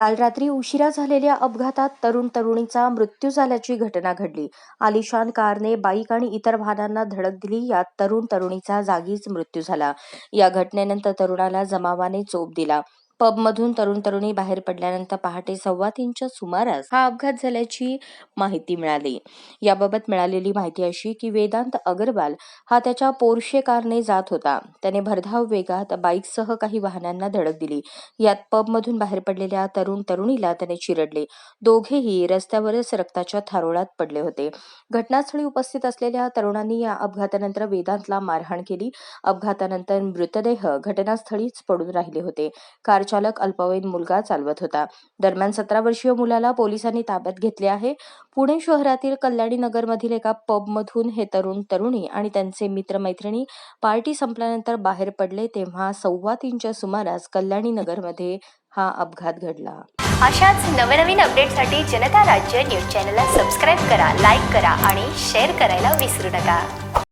काल रात्री उशिरा झालेल्या अपघातात तरुण तरुणीचा मृत्यू झाल्याची घटना घडली. आलिशान कारने बाईक आणि इतर वाहनांना धडक दिली. यात तरुण तरुणीचा जागीच मृत्यू झाला. या घटनेनंतर तरुणाला जमावाने चोप दिला. पबमधून तरुण तरुणी बाहेर पडल्यानंतर पहाटे सव्वा तीनच्या सुमारास हा अपघात झाल्याची माहिती मिळाली. याबाबत मिळालेली माहिती अशी की वेदांत अगरवाल हा त्याच्या पोर्शे कारने जात होता. त्याने भरधाव वेगात बाईकसह काही वाहनांना धडक दिली. यात पबमधून बाहेर पडलेल्या तरुण तरुणीला त्याने चिरडले. दोघेही रस्त्यावरच रक्ताच्या थारोळात पडले होते. घटनास्थळी उपस्थित असलेल्या तरुणांनी या अपघातानंतर वेदांतला मारहाण केली. अपघातानंतर मृतदेह घटनास्थळीच पडून राहिले होते. कार कारचालक अल्पवयीन मुलगा चालवत होता. दरम्यान सतरा वर्षीय मुलाला पोलिसांनी ताब्यात घेतले आहे. पुणे शहरातील कल्याणी नगरमधील एका पबमधून हे तरुण तरुणी आणि त्यांचे मित्रमैत्रिणी पार्टी संपल्यानंतर बाहेर पडले तेव्हा सव्वा तीनच्या सुमारास कल्याणी नगरमध्ये हा अपघात घडला. अशाच नवनवीन अपडेटसाठी जनता राज्य न्यूज चॅनलला सबस्क्राईब करा लाईक करा आणि शेअर करायला विसरू नका.